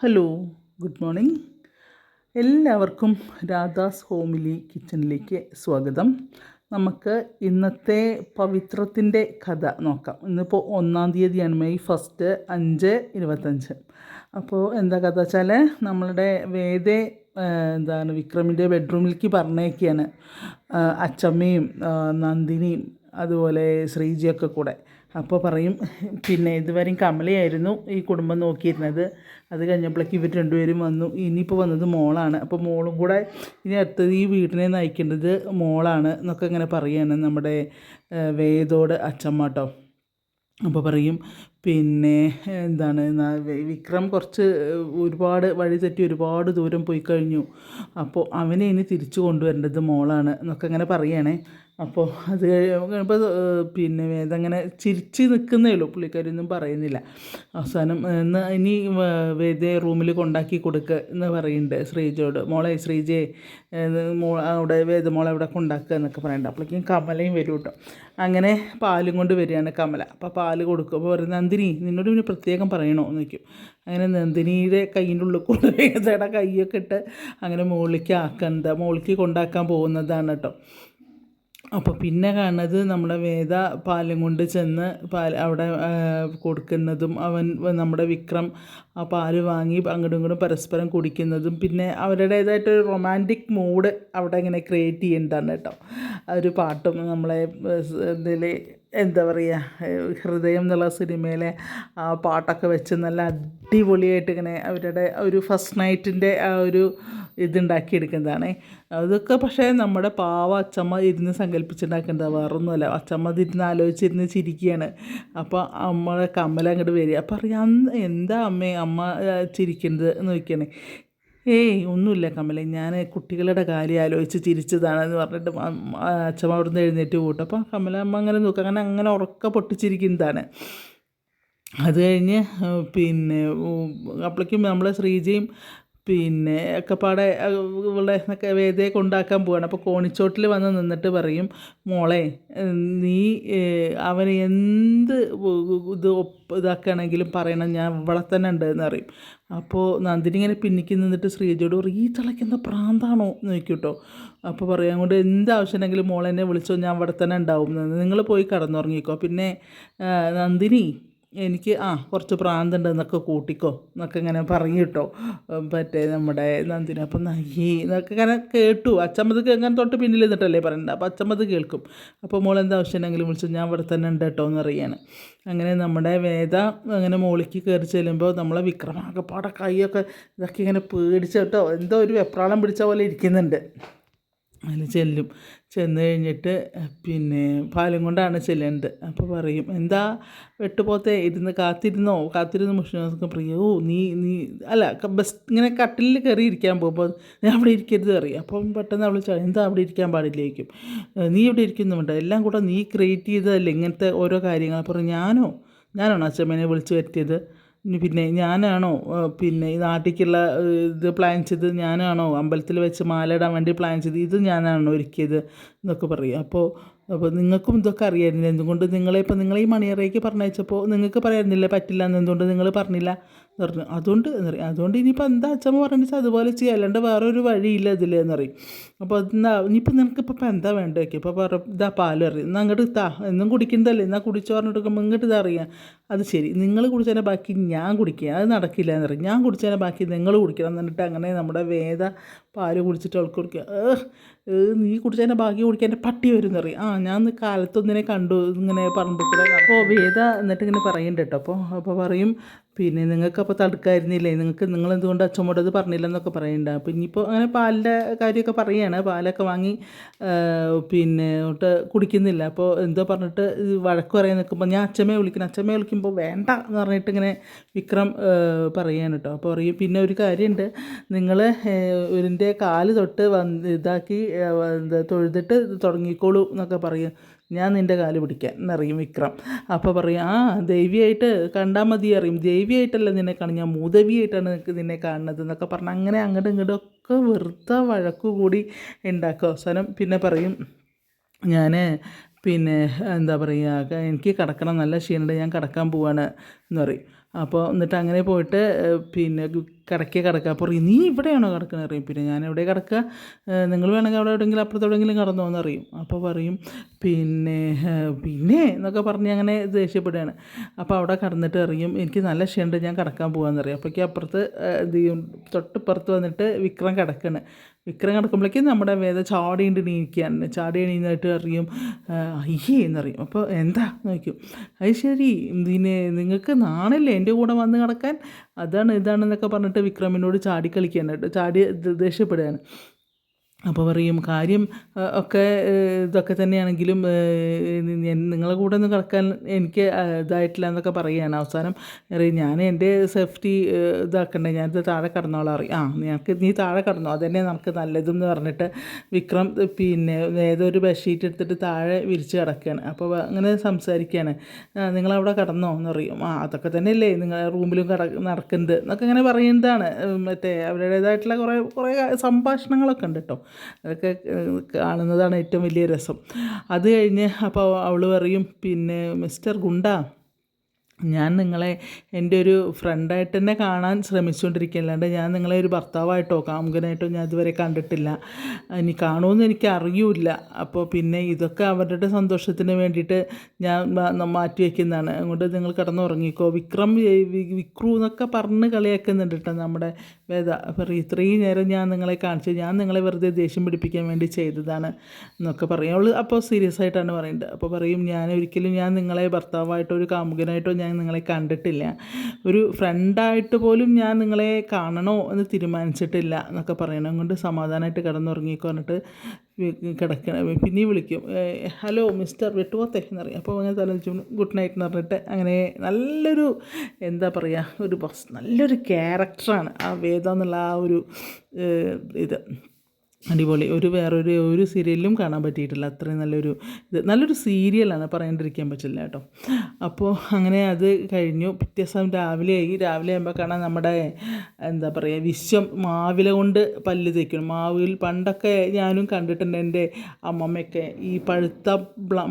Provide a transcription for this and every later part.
Hello good morning. എല്ലാവർക്കും Radhas homely കിച്ചണിലേക്ക് സ്വാഗതം. നമുക്ക് ഇന്നത്തെ പവിത്രത്തിന്റെ കഥ നോക്കാം. ഇന്നിപ്പോൾ ഒന്നാം തീയതിയാണ് മെയ് ഫസ്റ്റ് അഞ്ച് ഇരുപത്തഞ്ച്. അപ്പോൾ എന്താ കഥ വെച്ചാൽ നമ്മളുടെ വേദേ എന്താണ് വിക്രമിന്റെ ബെഡ്റൂമിലേക്ക് പറഞ്ഞേക്കാണ് അച്ചമ്മയും നന്ദിനിയും അതുപോലെ ശ്രീജിയൊക്കെ കൂടെ. അപ്പോൾ പറയും പിന്നെ ഇതുവരെയും കമലയായിരുന്നു ഈ കുടുംബം നോക്കിയിരുന്നത്. അത് കഴിഞ്ഞപ്പോഴേക്ക് ഇവർ രണ്ടുപേരും വന്നു. ഇനിയിപ്പോൾ വന്നത് മോളാണ്. അപ്പോൾ മോളും കൂടെ ഇനി അടുത്തത് ഈ വീടിനെ നയിക്കേണ്ടത് മോളാണ് എന്നൊക്കെ ഇങ്ങനെ പറയുകയാണ് നമ്മുടെ വേദോട് അച്ഛമ്മ കേട്ടോ അപ്പോൾ പറയും പിന്നെ എന്താണ് വിക്രം കുറച്ച് ഒരുപാട് വഴി തെറ്റി ഒരുപാട് ദൂരം പോയി കഴിഞ്ഞു. അപ്പോൾ അവനെ ഇനി തിരിച്ചു കൊണ്ടുവരേണ്ടത് മോളാണ് എന്നൊക്കെ അങ്ങനെ പറയുകയാണേ അപ്പോൾ അത് കഴിയുമ്പോൾ പിന്നെ വേദങ്ങനെ ചിരിച്ച് നിൽക്കുന്നേ ഉള്ളൂ. പുള്ളിക്കാരൊന്നും പറയുന്നില്ല. അവസാനം എന്നാൽ ഇനി വേദയെ റൂമിൽ കൊണ്ടാക്കി കൊടുക്കുക എന്ന് പറയുന്നുണ്ട് ശ്രീജയോട്. മോളെ ശ്രീജയെ മോ അവിടെ വേദമോളെ അവിടെ കൊണ്ടാക്കുക എന്നൊക്കെ പറയുന്നുണ്ട്. അപ്പോഴേക്കും കമലയും വരും കേട്ടോ. അങ്ങനെ പാലും കൊണ്ട് വരികയാണ് കമല. അപ്പോൾ പാൽ കൊടുക്കും. അപ്പോൾ പറയും നന്ദിനി നിന്നോട് പിന്നെ പ്രത്യേകം പറയണോ? എന്ന് വയ്ക്കും അങ്ങനെ നന്ദിനിയുടെ കയ്യിന്റെ ഉള്ളിൽ കൊണ്ട് വേദയുടെ കൈയൊക്കെ ഇട്ട് അങ്ങനെ മുകളിലേക്ക് ആക്കുന്നത് മുകളിലേക്ക് കൊണ്ടാക്കാൻ പോകുന്നതാണ് കേട്ടോ. അപ്പോൾ പിന്നെ കാണുന്നത് നമ്മുടെ വേദ പാലം കൊണ്ട് ചെന്ന് പാൽ അവിടെ കൊടുക്കുന്നതും അവൻ നമ്മുടെ വിക്രം ആ പാൽ വാങ്ങി അങ്ങോട്ടും ഇങ്ങോട്ടും പരസ്പരം കുടിക്കുന്നതും പിന്നെ അവരുടേതായിട്ടൊരു റൊമാന്റിക് മൂഡ് അവിടെ ഇങ്ങനെ ക്രിയേറ്റ് ചെയ്യുന്നതാണ് കേട്ടോ. ആ ഒരു പാട്ടും നമ്മളെ ഇതിൽ എന്താ പറയുക ഹൃദയം എന്നുള്ള സിനിമയിലെ ആ പാട്ടൊക്കെ വെച്ച് നല്ല അടിപൊളിയായിട്ട് ഇങ്ങനെ അവരുടെ ഒരു ഫസ്റ്റ് നൈറ്റിന്റെ ആ ഒരു ഇതുണ്ടാക്കിയെടുക്കുന്നതാണ്. അതൊക്കെ പക്ഷേ നമ്മുടെ പാവ അച്ചമ്മ ഇരുന്ന് സങ്കല്പിച്ചുണ്ടാക്കേണ്ടത് വേറൊന്നുമല്ല. അച്ചമ്മ ഇരുന്ന് ആലോചിച്ചിരുന്ന് ചിരിക്കുകയാണ്. അപ്പോൾ അമ്മയുടെ കമ്മൽ അങ്ങോട്ട് വരിക. അപ്പോൾ അറിയാം "അന്ന് എന്താ അമ്മേ അമ്മ ചിരിക്കുന്നത് എന്ന് ചോദിക്കണേ ഏയ് ഒന്നുമില്ല കമലെ ഞാൻ കുട്ടികളുടെ കാര്യം ആലോചിച്ച് ചിരിച്ചതാണെന്ന് പറഞ്ഞിട്ട് അച്ഛമ്മ നിന്ന് എഴുന്നേറ്റ് കൂട്ടും അപ്പോൾ കമല അമ്മ അങ്ങനെ നോക്കുക അങ്ങനെ അങ്ങനെ ഉറക്ക പൊട്ടിച്ചിരിക്കുന്നതാണ്. അത് കഴിഞ്ഞ് പിന്നെ അപ്പോഴേക്കും നമ്മളെ ശ്രീജയും പിന്നെ ഒക്കെപ്പാടെ പാടെ ഇവളുടെ ഒക്കെ വേദയെ കൊണ്ടാക്കാൻ പോവാണ്. അപ്പോൾ കോണിച്ചോട്ടിൽ വന്ന് നിന്നിട്ട് പറയും മോളെ നീ അവന് എന്ത് ഇത് ഇതാക്കുകയാണെങ്കിലും പറയണം ഞാൻ ഇവിടെ തന്നെ ഉണ്ട് എന്ന് പറയും. അപ്പോൾ നന്ദിനി ഇങ്ങനെ പിന്നിക്ക് നിന്നിട്ട് ശ്രീജയോട് പറയും ഈ തിളയ്ക്കുന്ന പ്രാന്താണോ? എന്ന് ചോദിക്കും കേട്ടോ അപ്പോൾ പറയും അങ്ങോട്ട് എന്ത് ആവശ്യമുണ്ടെങ്കിലും മോളെന്നെ വിളിച്ചോ ഞാൻ ഇവിടെ തന്നെ ഉണ്ടാവും. നിങ്ങൾ പോയി കടന്നുറങ്ങിക്കോ. പിന്നെ നന്ദിനി എനിക്ക് ആ കുറച്ച് പ്രാന്തുണ്ട് എന്നൊക്കെ കൂട്ടിക്കോ എന്നൊക്കെ ഇങ്ങനെ പറയും കേട്ടോ മറ്റേ നമ്മുടെ നന്ദിനി അപ്പം നയ്യേ എന്നൊക്കെ ഇങ്ങനെ കേട്ടു. അച്ചമ്മത് കേൾക്കാൻ തൊട്ട് പിന്നിൽ നിന്നിട്ടല്ലേ പറയുന്നത് അപ്പം അച്ചമ്മത് കേൾക്കും. അപ്പോൾ മോൾ എന്താ ആവശ്യമുണ്ടെങ്കിലും വിളിച്ചു ഞാൻ ഇവിടെ തന്നെ ഉണ്ട് കേട്ടോ എന്ന് അറിയാണ് അങ്ങനെ നമ്മുടെ വേദ അങ്ങനെ മോളിക്ക് കയറി ചെല്ലുമ്പോൾ നമ്മളെ വിക്രമാകപ്പാടെ കൈയൊക്കെ ഇതൊക്കെ ഇങ്ങനെ പേടിച്ച് കേട്ടോ എന്തോ ഒരു വെപ്രാളം പിടിച്ച പോലെ ഇരിക്കുന്നുണ്ട്. അതിൽ ചെല്ലും. ചെന്ന് കഴിഞ്ഞിട്ട് പിന്നെ പാലും കൊണ്ടാണ് ചെല്ലേണ്ടത്. അപ്പോൾ പറയും എന്താ വെട്ടുപോത്തെ? ഇരുന്ന് കാത്തിരുന്നോ? കാത്തിരുന്ന് മുഷിനൊക്കെ പറയും. ഓ നീ നീ അല്ല ബസ് ഇങ്ങനെ കട്ടിലിൽ കയറി ഇരിക്കാൻ പോകുമ്പോൾ ഞാൻ അവിടെ ഇരിക്കരുത് അറിയാം അപ്പം പെട്ടെന്ന് അവൾ എന്താ അവിടെ ഇരിക്കാൻ പാടില്ലായിരിക്കും നീ ഇവിടെ ഇരിക്കുന്നുമുണ്ട്. എല്ലാം കൂടെ നീ ക്രിയേറ്റ് ചെയ്തതല്ലേ? ഇങ്ങനത്തെ ഓരോ കാര്യങ്ങൾ. അപ്പോൾ ഞാനോ? ഞാനാണോ അച്ഛമ്മേനെ വിളിച്ചു വരുത്തിയത്? പിന്നെ ഞാനാണോ പിന്നെ ഈ നാട്ടിലേക്കുള്ള ഇത് പ്ലാൻ ചെയ്ത് ഞാനാണോ അമ്പലത്തിൽ വെച്ച് മാല ഇടാൻ വേണ്ടി പ്ലാൻ ചെയ്ത് ഇത് ഞാനാണോ ഒരുക്കിയത് എന്നൊക്കെ പറയും. അപ്പോൾ അപ്പോൾ നിങ്ങൾക്കും ഇതൊക്കെ അറിയാമായിരുന്നു എന്തുകൊണ്ട് നിങ്ങളെ ഇപ്പോൾ നിങ്ങളെ ഈ മണിയറയ്ക്ക് പറഞ്ഞയച്ചപ്പോൾ നിങ്ങൾക്ക് പറയായിരുന്നില്ല പറ്റില്ല എന്ന് എന്തുകൊണ്ട് നിങ്ങൾ പറഞ്ഞില്ല? എന്ന് പറഞ്ഞു. അതുകൊണ്ട് എന്ന് പറയും. അതുകൊണ്ട് ഇനിയിപ്പോൾ എന്താ അച്ഛമ്മ പറഞ്ഞിട്ട് അതുപോലെ ചെയ്യാം. അല്ലാണ്ട് വേറെ ഒരു വഴിയില്ല ഇതിൽ എന്ന് പറയും. അപ്പോൾ എന്താ ഇനിയിപ്പോൾ നിനക്കിപ്പോൾ ഇപ്പം എന്താ വേണ്ടത് വയ്ക്കുക ഇപ്പോൾ പറ ഇതാ പാൽ അറിയും എന്നാൽ അങ്ങോട്ട് താ എന്നും കുടിക്കുന്നതല്ലേ എന്നാൽ കുടിച്ചു പറഞ്ഞിട്ട് ഇങ്ങോട്ട് ഇതറിയാം അത് ശരി. നിങ്ങൾ കുടിച്ചാൽ ബാക്കി ഞാൻ കുടിക്കുക അത് നടക്കില്ല എന്ന് പറയും. ഞാൻ കുടിച്ചാൽ ബാക്കി നിങ്ങൾ കുടിക്കണം എന്നിട്ട് അങ്ങനെ നമ്മുടെ വേദ പാൽ കുടിച്ചിട്ട് അവൾക്ക് കൊടുക്കുക. നീ കുടിച്ചതിന്റെ ബാക്കി കുടിക്കാൻ എന്റെ പട്ടി വരും എന്ന് പറയും ആ ഞാൻ കാലത്തൊന്നിനെ കണ്ടു ഇങ്ങനെ പറമ്പിൽ കൂടെ അപ്പോൾ വേദ എന്നിട്ട് ഇങ്ങനെ പറയുന്നുണ്ട് കേട്ടോ അപ്പോൾ അപ്പോൾ പറയും പിന്നെ നിങ്ങൾക്ക് അപ്പോൾ തടുക്കായിരുന്നില്ലേ? നിങ്ങൾക്ക് നിങ്ങൾ എന്തുകൊണ്ട് അച്ഛമ്മോട് അത് പറഞ്ഞില്ലെന്നൊക്കെ പറയണ്ട. അപ്പം ഇനിയിപ്പോൾ അങ്ങനെ പാലിന്റെ കാര്യമൊക്കെ പറയുകയാണ് പാലൊക്കെ വാങ്ങി പിന്നെ തൊട്ട് കുടിക്കുന്നില്ല. അപ്പോൾ എന്തോ പറഞ്ഞിട്ട് വഴക്ക് പറയാൻ നിൽക്കുമ്പോൾ ഞാൻ അച്ഛമ്മയെ വിളിക്കണം അച്ഛമ്മയെ വിളിക്കുമ്പോൾ വേണ്ട എന്ന് പറഞ്ഞിട്ട് ഇങ്ങനെ വിക്രം പറയാണ് കേട്ടോ അപ്പോൾ പറയും പിന്നെ ഒരു കാര്യമുണ്ട് നിങ്ങൾ ഇതിന്റെ കാൽ തൊട്ട് വന്ന് ഇതാക്കി തൊഴുതിട്ട് തുടങ്ങിക്കോളൂ എന്നൊക്കെ പറയും. ഞാൻ നിന്റെ കാൽ പിടിക്കാൻ എന്നറിയും വിക്രം. അപ്പോൾ പറയും ആ ദേവിയായിട്ട് കണ്ടാൽ മതി അറിയും ദേവിയായിട്ടല്ല നിന്നെ കാണും ഞാൻ മൂതവിയായിട്ടാണ് നിനക്ക് നിന്നെ കാണുന്നത് എന്നൊക്കെ പറഞ്ഞ് അങ്ങനെ അങ്ങോട്ടും ഇങ്ങോട്ടും ഒക്കെ വെറുതെ വഴക്കുകൂടി ഉണ്ടാക്കും അവസാനം പിന്നെ പറയും ഞാൻ പിന്നെ എന്താ പറയുക എനിക്ക് കിടക്കണം നല്ല ക്ഷീണമുണ്ട് ഞാൻ കിടക്കാൻ പോവാണ് എന്ന് പറയും. അപ്പോൾ എന്നിട്ട് അങ്ങനെ പോയിട്ട് പിന്നെ കിടക്കേ കിടക്കുക അപ്പോൾ പറയും നീ ഇവിടെയാണോ കിടക്കുന്നത് അറിയും. പിന്നെ ഞാൻ എവിടെ കിടക്കുക നിങ്ങൾ വേണമെങ്കിൽ അവിടെ എവിടെയെങ്കിലും അപ്പുറത്ത് എവിടെയെങ്കിലും കിടന്നോ എന്നറിയും അപ്പോൾ പറയും പിന്നെ പിന്നെ? എന്നൊക്കെ പറഞ്ഞ് അങ്ങനെ ദേഷ്യപ്പെടുകയാണ്. അപ്പോൾ അവിടെ കിടന്നിട്ട് അറിയും എനിക്ക് നല്ല ക്ഷീണമുണ്ട് ഞാൻ കിടക്കാൻ പോകാമെന്നറിയാം അപ്പോഴേക്കും അപ്പുറത്ത് തൊട്ടിപ്പുറത്ത് വന്നിട്ട് വിക്രം കിടക്കണ്. വിക്രം കിടക്കുമ്പോഴേക്കും നമ്മുടെ വേദ ചാടിയുണ്ട് നീക്കുകയാണ് ചാടി എണീന്നിട്ട് അറിയും അയ്യേ എന്നറിയും. അപ്പോൾ എന്താ നോക്കും അത് ശരി പിന്നെ നിങ്ങൾക്ക് നാണല്ലേ എന്റെ കൂടെ വന്ന് കിടക്കാൻ? അതാണ് ഇതാണെന്നൊക്കെ പറഞ്ഞിട്ട് വിക്രമിനോട് ചാടി കളിക്കാനായിട്ട് ചാടി ദേഷ്യപ്പെടുകയാണ്. അപ്പോൾ പറയും കാര്യം ഒക്കെ ഇതൊക്കെ തന്നെയാണെങ്കിലും നിങ്ങളെ കൂടെ ഒന്ന് കിടക്കാൻ എനിക്ക് ഇതായിട്ടില്ല എന്നൊക്കെ പറയുകയാണ് അവസാനം. പറയും ഞാൻ എന്റെ സേഫ്റ്റി ഇതാക്കണ്ടേ ഞാനിത് താഴെ കിടന്നോളാം അറിയും ആ നിനക്ക് നീ താഴെ കിടന്നോ അതന്നെ നമുക്ക് നല്ലതെന്ന് പറഞ്ഞിട്ട് വിക്രം പിന്നെ ഏതൊരു ബെഡ്ഷീറ്റ് എടുത്തിട്ട് താഴെ വിരിച്ച് കിടക്കുകയാണ് അപ്പോൾ അങ്ങനെ സംസാരിക്കുകയാണ് "ആ, നിങ്ങളവിടെ കിടന്നോ എന്ന് പറയും. ആ അതൊക്കെ തന്നെയല്ലേ നിങ്ങൾ റൂമിലും കിട നടക്കുന്നത് എന്നൊക്കെ ഇങ്ങനെ പറയുന്നതാണ്. മറ്റേ അവരുടേതായിട്ടുള്ള കുറേ കുറേ സംഭാഷണങ്ങളൊക്കെ ഉണ്ട് കേട്ടോ. അതൊക്കെ കാണുന്നതാണ് ഏറ്റവും വലിയ രസം. അത് കഴിഞ്ഞ് അപ്പോൾ അവൾ പറയും പിന്നെ മിസ്റ്റർ ഗുണ്ട ഞാൻ നിങ്ങളെ എന്റെ ഒരു ഫ്രണ്ടായിട്ട് തന്നെ കാണാൻ ശ്രമിച്ചുകൊണ്ടിരിക്കുക അല്ലാണ്ട് ഞാൻ നിങ്ങളെ ഒരു ഭർത്താവായിട്ടോ കാമുകനായിട്ടോ ഞാൻ ഇതുവരെ കണ്ടിട്ടില്ല. ഇനി കാണുമെന്ന് എനിക്ക് അറിയൂല അപ്പോൾ പിന്നെ ഇതൊക്കെ അവരുടെ സന്തോഷത്തിന് വേണ്ടിയിട്ട് ഞാൻ മാറ്റി വയ്ക്കുന്നതാണ് അതുകൊണ്ട് നിങ്ങൾ കിടന്നുറങ്ങിക്കോ. വിക്രം വിക്രു എന്നൊക്കെ പറഞ്ഞ് കളിയാക്കുന്നുണ്ട് കേട്ടോ നമ്മുടെ ഇത്രയും നേരം ഞാൻ നിങ്ങളെ കാണിച്ചു ഞാൻ നിങ്ങളെ വെറുതെ ദേഷ്യം പിടിപ്പിക്കാൻ വേണ്ടി ചെയ്തതാണ് എന്നൊക്കെ പറയും. അവൾ അപ്പോൾ സീരിയസ് ആയിട്ടാണ് പറയുന്നത്. അപ്പോൾ പറയും ഞാൻ ഒരിക്കലും ഞാൻ നിങ്ങളെ ഭർത്താവായിട്ടോ ഒരു കാമുകനായിട്ടോ ഞാൻ നിങ്ങളെ കണ്ടിട്ടില്ല. ഒരു ഫ്രണ്ടായിട്ട് പോലും ഞാൻ നിങ്ങളെ കാണണോ എന്ന് തീരുമാനിച്ചിട്ടില്ല എന്നൊക്കെ പറയണം. കൊണ്ട് സമാധാനമായിട്ട് കിടന്നുറങ്ങിക്കോ പറഞ്ഞിട്ട് കിടക്കണം പിന്നെ വിളിക്കും. ഹലോ മിസ്റ്റർ വെട്ടുപോത്തെ എന്നറിയാം. അപ്പോൾ അങ്ങനെ തലച്ചു ഗുഡ് നൈറ്റ് എന്ന് പറഞ്ഞിട്ട് അങ്ങനെ നല്ലൊരു എന്താ പറയുക ഒരു ബസ് നല്ലൊരു ക്യാരക്ടറാണ് ആ വേദം എന്നുള്ള ആ ഒരു ഇത്. അടിപൊളി. ഒരു വേറൊരു ഒരു സീരിയലിലും കാണാൻ പറ്റിയിട്ടില്ല. അത്രയും നല്ലൊരു ഇത്. നല്ലൊരു സീരിയലാണ് പറയാണ്ടിരിക്കാൻ പറ്റില്ല കേട്ടോ. അപ്പോൾ അങ്ങനെ അത് കഴിഞ്ഞു. പിറ്റേ ദിവസം രാവിലെ ആയി. രാവിലെ ആകുമ്പോൾ കാണാൻ നമ്മുടെ എന്താ പറയുക വിശ്വം മാവില കൊണ്ട് പല്ല് തേക്കണം മാവിൽ പണ്ടൊക്കെ ഞാനും കണ്ടിട്ടുണ്ട് എന്റെ അമ്മമ്മയൊക്കെ. ഈ പഴുത്ത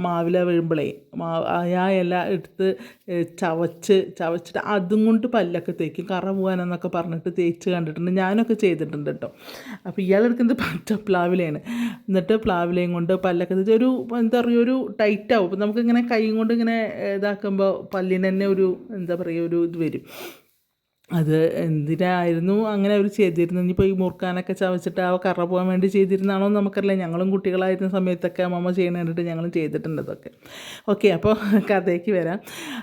മാവില വീഴുമ്പോഴേ മാ ഇല എടുത്ത് ചവച്ച് ചവച്ചിട്ട് അതും കൊണ്ട് പല്ലൊക്കെ തേക്കും. കറ പോകാനെന്നൊക്കെ പറഞ്ഞിട്ട് തേച്ച് കണ്ടിട്ടുണ്ട്. ഞാനൊക്കെ ചെയ്തിട്ടുണ്ട് കേട്ടോ. അപ്പോൾ ഇയാളെടുക്കുന്നത് പ്ലാവിലയാണ്. എന്നിട്ട് പ്ലാവിലയും കൊണ്ട് പല്ലൊക്കെ തേച്ച് ഒരു എന്താ പറയുക ഒരു ടൈറ്റാവും അപ്പം നമുക്കിങ്ങനെ കൈ കൊണ്ട് ഇങ്ങനെ ഇതാക്കുമ്പോൾ പല്ലിന് തന്നെ ഒരു എന്താ പറയുക ഒരു ഇത് വരും. അത് എന്തിനായിരുന്നു അങ്ങനെ അവർ ചെയ്തിരുന്നത്? ഇനിയിപ്പോൾ ഈ മുറുക്കാനൊക്കെ ചവച്ചിട്ട് ആ കറ പോകാൻ വേണ്ടി ചെയ്തിരുന്നാണോ നമുക്കറിയില്ല. ഞങ്ങളും കുട്ടികളായിരുന്ന സമയത്തൊക്കെ അമ്മമ്മ ചെയ്യണ കണ്ടിട്ട് ഞങ്ങളും ചെയ്തിട്ടുണ്ട് അതൊക്കെ ഓക്കെ അപ്പോൾ കഥയ്ക്ക് വരാം.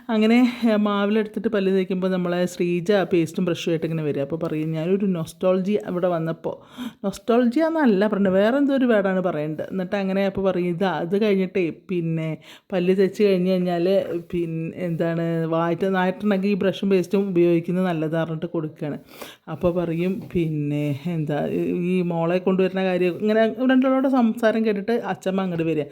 അങ്ങനെ മാവിലെടുത്തിട്ട് പല്ല് തേക്കുമ്പോൾ നമ്മളെ ശ്രീജ പേസ്റ്റും ബ്രഷും ആയിട്ട് ഇങ്ങനെ വരിക. അപ്പോൾ പറയും ഞാനൊരു നൊസ്റ്റോളജി അവിടെ വന്നപ്പോൾ നൊസ്റ്റോളജി എന്നല്ല പറഞ്ഞത് വേറെ എന്തോ ഒരു വേർഡാണ് പറയേണ്ടത്. എന്നിട്ട് അങ്ങനെ അപ്പോൾ പറയും ഇതാ അത് കഴിഞ്ഞിട്ടേ പിന്നെ പല്ല് തേച്ച് കഴിഞ്ഞ് കഴിഞ്ഞാൽ പിന്നെ എന്താണ് വായിട്ട് നായിട്ടുണ്ടെങ്കിൽ ഈ ബ്രഷും പേസ്റ്റും ഉപയോഗിക്കുന്നത് നല്ലതാണ് പറഞ്ഞിട്ട് കൊടുക്കുകയാണ് അപ്പോൾ പറയും പിന്നെ എന്താ ഈ മോളെ കൊണ്ടുവരുന്ന കാര്യം ഇങ്ങനെ രണ്ടുപേരോട് സംസാരം കേട്ടിട്ട് അച്ഛമ്മ അങ്ങോട്ട് വരിക.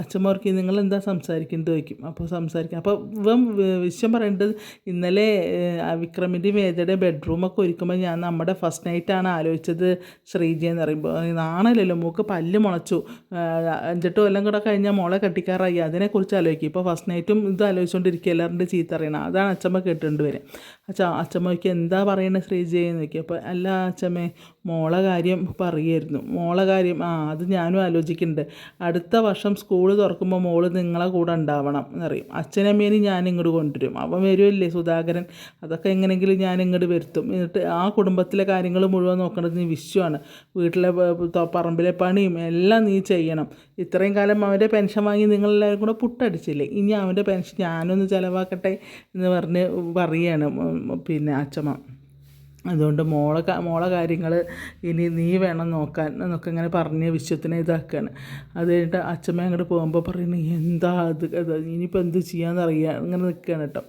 അച്ഛമ്മ ഓർക്കും നിങ്ങൾ എന്താ സംസാരിക്കുന്നത്? ചോദിക്കും. അപ്പോൾ സംസാരിക്കും. അപ്പോൾ ഇവൻ വിശ്വം പറയേണ്ടത് ഇന്നലെ വിക്രമിന്റെ വേദയുടെ ബെഡ്റൂമൊക്കെ ഒരുക്കുമ്പോൾ ഞാൻ നമ്മുടെ ഫസ്റ്റ് നൈറ്റാണ് ആലോചിച്ചത് ശ്രീജി എന്ന് പറയുമ്പോൾ നാണല്ലോ മൂക്ക് പല്ല് മുളച്ചു. അഞ്ചെട്ട് കൊല്ലം കൂടെ കഴിഞ്ഞാൽ മോളെ കെട്ടിക്കാറായി. അതിനെക്കുറിച്ച് ആലോചിക്കും. ഇപ്പോൾ ഫസ്റ്റ് നൈറ്റും ഇത് ആലോചിച്ചുകൊണ്ടിരിക്കുക എല്ലാവരുടെ ചീത്ത അറിയണം. അതാണ് അച്ഛമ്മ കേട്ടുകൊണ്ട് വരും അച്ഛ അച്ഛമ്മയ്ക്ക് എന്താ പറയണത് ശ്രീജയെന്ന് നോക്കി അപ്പോൾ അല്ല അച്ഛമ്മേ മോളെ കാര്യം പറയായിരുന്നു മോളെ കാര്യം ആ അത് ഞാനും ആലോചിക്കുന്നുണ്ട്. അടുത്ത വർഷം സ്കൂൾ തുറക്കുമ്പോൾ മോൾ നിങ്ങളെ കൂടെ ഉണ്ടാവണം എന്നറിയും അച്ഛനമ്മേനും ഞാൻ ഇങ്ങോട്ട് കൊണ്ടുവരും. അവൻ വരുമല്ലേ സുധാകരൻ? അതൊക്കെ എങ്ങനെയെങ്കിലും ഞാൻ ഇങ്ങോട്ട് വരുത്തും. എന്നിട്ട് ആ കുടുംബത്തിലെ കാര്യങ്ങൾ മുഴുവൻ നോക്കേണ്ടത് നീ വിശ്വമാണ്. വീട്ടിലെ പറമ്പിലെ പണിയും എല്ലാം നീ ചെയ്യണം. ഇത്രയും കാലം അവന്റെ പെൻഷൻ വാങ്ങി നിങ്ങളെല്ലാവരും കൂടെ പുട്ടടിച്ചില്ലേ? ഇനി അവന്റെ പെൻഷൻ ഞാനൊന്ന് ചിലവാക്കട്ടെ എന്ന് പറഞ്ഞ് പറയുകയാണ് പിന്നെ അച്ഛമ്മ അതുകൊണ്ട് മോളെ മോളെ കാര്യങ്ങൾ ഇനി നീ വേണം നോക്കാൻ എന്നൊക്കെ ഇങ്ങനെ പറഞ്ഞ് വിശ്വത്തിനെ ഇതാക്കുകയാണ് അത് കഴിഞ്ഞിട്ട് അച്ഛമ്മ അങ്ങോട്ട് പോകുമ്പോൾ പറയുന്നത് എന്താ അത് ഇനിയിപ്പോൾ എന്ത് ചെയ്യാമെന്നറിയാം ഇങ്ങനെ നിൽക്കുകയാണ് കേട്ടോ.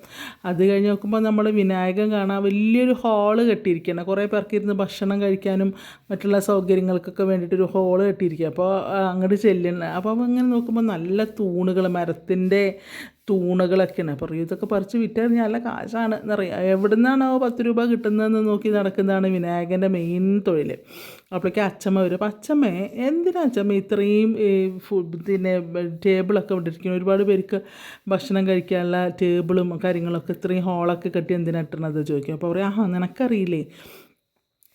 അത് കഴിഞ്ഞ് നോക്കുമ്പോൾ നമ്മൾ വിനായകൻ കാണാൻ വലിയൊരു ഹാൾ കെട്ടിയിരിക്കുകയാണ് കുറേ പേർക്ക് ഇരുന്ന് ഭക്ഷണം കഴിക്കാനും മറ്റുള്ള സൗകര്യങ്ങൾക്കൊക്കെ വേണ്ടിയിട്ടൊരു ഹാൾ കെട്ടിയിരിക്കുക അപ്പോൾ അങ്ങോട്ട് ചെല്ലണം. അപ്പോൾ ഇങ്ങനെ നോക്കുമ്പോൾ നല്ല തൂണുകൾ മരത്തിന്റെ തൂണുകളൊക്കെയാണ്. അപ്പോൾ പറയും ഇതൊക്കെ പറിച്ച് വിറ്റാൽ നല്ല കാശാണ്. എന്നറിയാം. എവിടെ നിന്നാണോ പത്ത് രൂപ കിട്ടുന്നതെന്ന് നോക്കി നടക്കുന്നതാണ് വിനായകന്റെ മെയിൻ തൊഴിൽ അപ്പോഴേക്കും അച്ചമ്മ വരും. അപ്പോൾ അച്ചമ്മ എന്തിനാ അച്ചമ്മ ഇത്രയും പിന്നെ ടേബിളൊക്കെ ഇട്ടിരിക്കുന്നത് ഒരുപാട് പേർക്ക് ഭക്ഷണം കഴിക്കാനുള്ള ടേബിളും കാര്യങ്ങളൊക്കെ ഇത്രയും ഹോളൊക്കെ കെട്ടി എന്തിനാ ഇട്ടണത്? ചോദിക്കും. അപ്പോൾ പറയാം ആ നിനക്കറിയില്ലേ?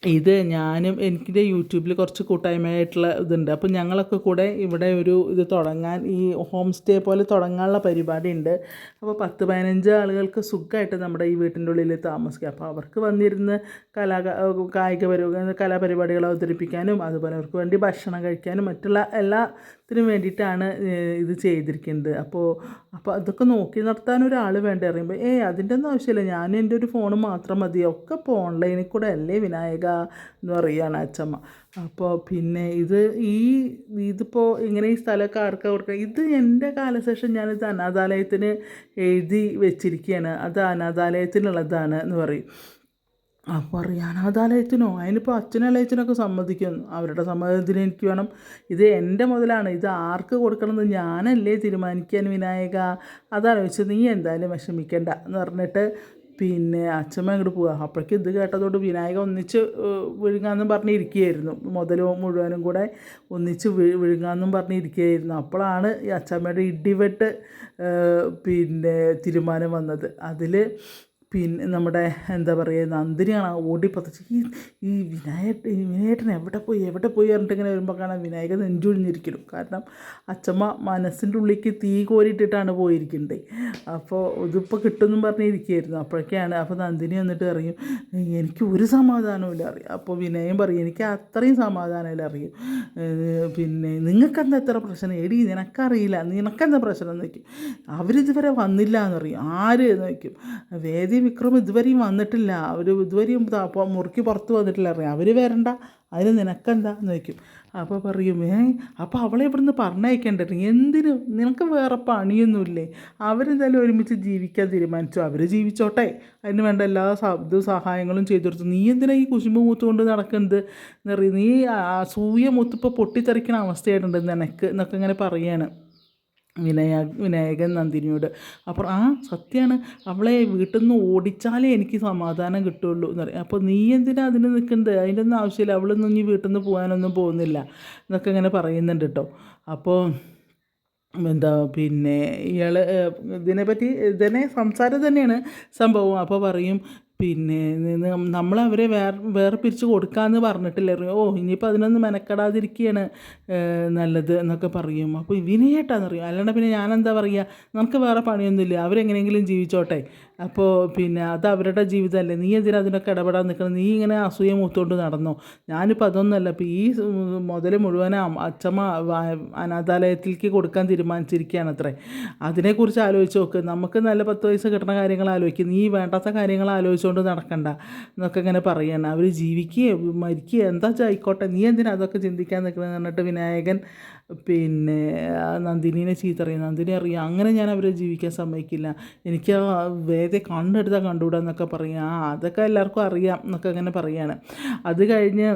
ഇത് ഞാനും എനിക്കിന്റെ യൂട്യൂബിൽ കുറച്ച് കൂട്ടായ്മയായിട്ടുള്ള ഇതുണ്ട്. അപ്പോൾ ഞങ്ങളൊക്കെ കൂടെ ഇവിടെ ഒരു ഇത് തുടങ്ങാൻ ഈ ഹോം സ്റ്റേ പോലെ തുടങ്ങാനുള്ള പരിപാടി ഉണ്ട് അപ്പോൾ പത്ത് പതിനഞ്ച് ആളുകൾക്ക് സുഖമായിട്ട് നമ്മുടെ ഈ വീട്ടിന്റെ ഉള്ളിൽ താമസിക്കാം. അപ്പോൾ അവർക്ക് വന്നിരുന്ന് കലാ കായിക പരി കലാപരിപാടികൾ അവതരിപ്പിക്കാനും അതുപോലെ അവർക്ക് വേണ്ടി ഭക്ഷണം കഴിക്കാനും മറ്റുള്ള എല്ലാ ത്തിനും വേണ്ടിയിട്ടാണ് ഇത് ചെയ്തിരിക്കുന്നത്. അപ്പോൾ അപ്പോൾ അതൊക്കെ നോക്കി നടത്താൻ ഒരാൾ വേണ്ട അറിയുമ്പോൾ ഏയ് അതിന്റെ ഒന്നും ആവശ്യമില്ല. ഞാൻ എന്റെ ഒരു ഫോൺ മാത്രം മതി. ഒക്കെ ഇപ്പോൾ ഓൺലൈനിൽ കൂടെ അല്ലേ വിനായക എന്ന് പറയുകയാണ് അച്ചമ്മ. അപ്പോൾ പിന്നെ ഇത് ഈ ഇതിപ്പോൾ ഇങ്ങനെ ഈ സ്ഥലമൊക്കെ ആർക്കാ കൊടുക്കുക ഇത് എന്റെ കാലശേഷം ഞാനിത് അനാഥാലയത്തിന് എഴുതി വെച്ചിരിക്കുകയാണ് അത് അനാഥാലയത്തിനുള്ളതാണ് എന്ന് പറയും. അപ്പോൾ റിയാനാഥാലയത്തിനോ അതിനിപ്പോൾ അച്ഛനാലയത്തിനൊക്കെ സമ്മതിക്കുന്നു. അവരുടെ സമ്മതത്തിന് എനിക്ക് വേണം? ഇത് എന്റെ മുതലാണ്. ഇത് ആർക്ക് കൊടുക്കണമെന്ന് ഞാനല്ലേ തീരുമാനിക്കാൻ വിനായക? അതാലോചിച്ച് നീ എന്തായാലും വിഷമിക്കണ്ട എന്ന് പറഞ്ഞിട്ട് പിന്നെ അച്ഛമ്മ അങ്ങോട്ട് പോവുക അപ്പോഴേക്കും ഇത് കേട്ടതോട് വിനായക ഒന്നിച്ച് വിഴുങ്ങാമെന്നും പറഞ്ഞിരിക്കുകയായിരുന്നു. മുതൽ മുഴുവനും കൂടെ ഒന്നിച്ച് വിഴുങ്ങാമെന്നും പറഞ്ഞിരിക്കുകയായിരുന്നു. അപ്പോഴാണ് ഈ അച്ഛമ്മയുടെ ഇടിവെട്ട് പിന്നെ തീരുമാനം വന്നത്. അതിൽ പിന്നെ നമ്മുടെ എന്താ പറയുക നന്ദിനിയാണ് ഓടിപ്പതച്ച്. ഈ ഈ വിനായക വിനായകൻ എവിടെ പോയി എവിടെ പോയി പറഞ്ഞിട്ട് ഇങ്ങനെ വരുമ്പോൾ കാണാൻ വിനായകൻ നെഞ്ചൊഴിഞ്ഞിരിക്കണം കാരണം അച്ഛമ്മ മനസ്സിന്റെ ഉള്ളിലേക്ക് തീ കോരിയിട്ടിട്ടാണ് പോയിരിക്കുന്നത് അപ്പോൾ ഇതിപ്പോൾ കിട്ടുമെന്നും പറഞ്ഞിരിക്കുകയായിരുന്നു. അപ്പോഴൊക്കെയാണ് അപ്പോൾ നന്ദിനി വന്നിട്ട് അറിയും എനിക്ക് ഒരു സമാധാനമില്ല അറിയാം അപ്പോൾ വിനയം പറയും എനിക്ക് അത്രയും സമാധാനമില്ല അറിയും പിന്നെ നിങ്ങൾക്കെന്താ എത്ര പ്രശ്നം? എടി നിനക്കറിയില്ല. നിനക്കെന്താ പ്രശ്നം? എന്ന് വയ്ക്കും അവരിതുവരെ വന്നില്ല എന്നറിയും ആര് എന്ന് വയ്ക്കും വേദി വിക്രം ഇതുവരെയും വന്നിട്ടില്ല. അവർ ഇതുവരെയും മുറുക്കി പുറത്ത് വന്നിട്ടില്ല അറിയാം. അവർ വരണ്ട. അതിന് നിനക്കെന്താ എന്ന് വയ്ക്കും അപ്പോൾ പറയും ഏ അപ്പോൾ അവളെ ഇവിടുന്ന് പറഞ്ഞയക്കേണ്ടത് എന്തിനു? നിനക്ക് വേറെ പണിയൊന്നുമില്ലേ? അവരെന്തായാലും ഒരുമിച്ച് ജീവിക്കാൻ തീരുമാനിച്ചു. അവർ ജീവിച്ചോട്ടെ. അതിന് വേണ്ട എല്ലാ ശബ്ദ സഹായങ്ങളും ചെയ്തു കൊടുത്തു. നീ എന്തിനാ ഈ കുശുമ്പ് മൂത്തുകൊണ്ട് നടക്കുന്നത്? എന്നറിയ നീ സൂയ മൂത്തിപ്പോൾ പൊട്ടിത്തെറിക്കുന്ന അവസ്ഥയായിട്ടുണ്ട്. നിനക്ക് എന്നൊക്കെ ഇങ്ങനെ പറയാണ്. വിനയ വിനായകൻ നന്ദിനിയോട്. അപ്പോൾ ആ സത്യമാണ് അവളെ വീട്ടിൽ നിന്ന് ഓടിച്ചാലേ എനിക്ക് സമാധാനം കിട്ടുള്ളൂ എന്ന് പറയും. അപ്പോൾ നീ എന്തിനാ അതിന് നിൽക്കുന്നത്? അതിന്റെ ഒന്നും ആവശ്യമില്ല. അവളൊന്നും ഇനി വീട്ടിൽ നിന്ന് പോകാനൊന്നും പോകുന്നില്ല എന്നൊക്കെ ഇങ്ങനെ പറയുന്നുണ്ട് കേട്ടോ. അപ്പോൾ എന്താ പിന്നെ ഇയാൾ ഇതിനെപ്പറ്റി ഇതിനെ സംസാരം തന്നെയാണ് സംഭവം. അപ്പോൾ പറയും പിന്നെ നമ്മൾ അവരെ വേറെ പിരിച്ച് കൊടുക്കാമെന്ന് പറഞ്ഞിട്ടില്ലായിരുന്നു ഓ ഇനിയിപ്പോൾ അതിനൊന്നും മെനക്കെടാതിരിക്കുകയാണ് നല്ലത് എന്നൊക്കെ പറയും. അപ്പോൾ വിനയേട്ടാന്നറിയും? അല്ലാണ്ട് പിന്നെ ഞാനെന്താ പറയുക നമുക്ക് വേറെ പണിയൊന്നുമില്ല. അവരെങ്ങനെയെങ്കിലും ജീവിച്ചോട്ടെ. അപ്പോൾ പിന്നെ അത് അവരുടെ ജീവിതമല്ലേ നീ എന്തിനാ അതിനൊക്കെ ഇടപെടാൻ നിൽക്കണം നീ ഇങ്ങനെ അസൂയ മൂത്തുകൊണ്ട് നടന്നോ? ഞാനിപ്പോൾ അതൊന്നുമല്ല ഇപ്പോൾ ഈ മുതൽ മുഴുവൻ അച്ചമ്മ അനാഥാലയത്തിലേക്ക് കൊടുക്കാൻ തീരുമാനിച്ചിരിക്കുകയാണ് അത്രേ അതിനെക്കുറിച്ച് ആലോചിച്ച് നോക്ക്. നമുക്ക് നല്ല പത്ത് പൈസ കിട്ടുന്ന കാര്യങ്ങൾ ആലോചിക്കും. നീ വേണ്ടാത്ത കാര്യങ്ങൾ ആലോചിച്ചുകൊണ്ട് നടക്കണ്ട എന്നൊക്കെ ഇങ്ങനെ പറയുകയാണ് അവർ ജീവിക്കുകയോ മരിക്കുകയോ എന്താ ആയിക്കോട്ടെ. നീ എന്തിനാ അതൊക്കെ ചിന്തിക്കാൻ നിൽക്കുന്നത് പറഞ്ഞിട്ട് വിനായകൻ പിന്നെ നന്ദിനീനെ ചീത്തറിയും. നന്ദിനി അറിയാം. അങ്ങനെ ഞാൻ അവരെ ജീവിക്കാൻ സമ്മതിക്കില്ല. എനിക്ക് ആ കണ്ടെടുത്താൽ കണ്ടുകൂടാ എന്നൊക്കെ പറയും. അതൊക്കെ എല്ലാവർക്കും അറിയാം എന്നൊക്കെ അങ്ങനെ പറയാണ്. അത് കഴിഞ്ഞ്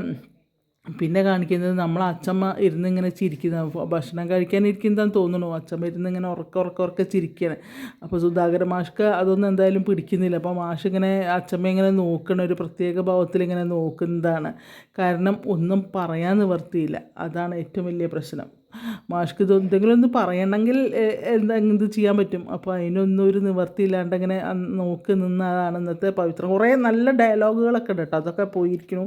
പിന്നെ കാണിക്കുന്നത് നമ്മൾ അച്ചമ്മ ഇരുന്നിങ്ങനെ ചിരിക്കുന്ന ഭക്ഷണം കഴിക്കാനിരിക്കുന്നതാന്ന് തോന്നുന്നു. അച്ചമ്മ ഇരുന്നിങ്ങനെ ഉറക്ക ഉറക്ക ഉറക്ക ചിരിക്കുകയാണ് അപ്പോൾ സുധാകര മാഷ്ക്ക് അതൊന്നും എന്തായാലും പിടിക്കുന്നില്ല. അപ്പോൾ മാഷ് ഇങ്ങനെ അച്ചമ്മ ഇങ്ങനെ നോക്കണ ഒരു പ്രത്യേക ഭാവത്തിൽ ഇങ്ങനെ നോക്കുന്നതാണ്. കാരണം ഒന്നും പറയാൻ നിവർത്തിയില്ല. അതാണ് ഏറ്റവും വലിയ പ്രശ്നം. മാഷ്ക്ക് എന്തെങ്കിലും ഒന്ന് പറയണമെങ്കിൽ എന്താ എന്ത് ചെയ്യാൻ പറ്റും? അപ്പോൾ അതിനൊന്നും ഒരു നിവർത്തിയില്ലാണ്ട് ഇങ്ങനെ നോക്കി നിന്നതാണ് ഇന്നത്തെ പവിത്രം. കുറേ നല്ല ഡയലോഗുകളൊക്കെ ഉണ്ട് കേട്ടോ. അതൊക്കെ പോയിരിക്കുന്നു.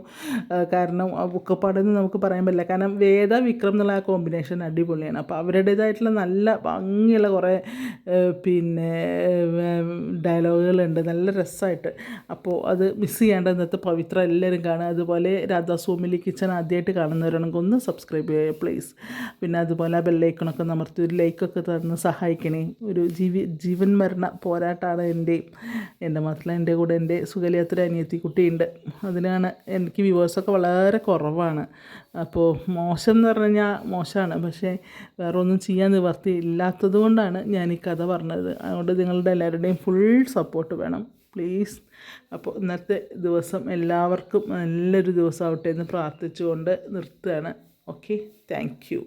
കാരണം ബുക്കപ്പാടെന്ന് നമുക്ക് പറയാൻ പറ്റില്ല. കാരണം വേദ വിക്രം എന്നുള്ള ആ കോമ്പിനേഷൻ അടിപൊളിയാണ്. അപ്പോൾ അവരുടേതായിട്ടുള്ള നല്ല ഭംഗിയുള്ള കുറേ പിന്നെ ഡയലോഗുകളുണ്ട്. നല്ല രസമായിട്ട്. അപ്പോൾ അത് മിസ് ചെയ്യേണ്ട ഇന്നത്തെ പവിത്ര എല്ലാവരും കാണുക. അതുപോലെ രാധാസ്വാമിലി കിച്ചൻ ആദ്യമായിട്ട് കാണുന്നവരാണെങ്കിൽ ഒന്ന് സബ്സ്ക്രൈബ് ചെയ്യുക പ്ലീസ് പിന്നെ അതുപോലെ ആ ബെല്ലൈക്കണൊക്കെ നമർത്തി ഒരു ലൈക്കൊക്കെ തന്ന് സഹായിക്കണേ. ഒരു ജീവി ജീവൻ മരണ പോരാട്ടമാണ് എന്റെയും എന്റെ മാത്രമല്ല എന്റെ കൂടെ എന്റെ സുഖലിയാത്ര അനിയത്തി കുട്ടിയുണ്ട് അതിനാണ് എനിക്ക് വ്യൂവേഴ്സൊക്കെ വളരെ കുറവാണ്. അപ്പോൾ മോശം എന്ന് പറഞ്ഞു കഴിഞ്ഞാൽ മോശമാണ് പക്ഷേ വേറെ ഒന്നും ചെയ്യാൻ നിവർത്തി ഇല്ലാത്തത് കൊണ്ടാണ് ഞാൻ ഈ കഥ പറഞ്ഞത്. അതുകൊണ്ട് നിങ്ങളുടെ എല്ലാവരുടെയും ഫുൾ സപ്പോർട്ട് വേണം. പ്ലീസ്. അപ്പോൾ ഇന്നത്തെ ദിവസം എല്ലാവർക്കും നല്ലൊരു ദിവസമാവട്ടെ എന്ന് പ്രാർത്ഥിച്ചുകൊണ്ട് നിർത്തുകയാണ്. ഓക്കെ. Thank you.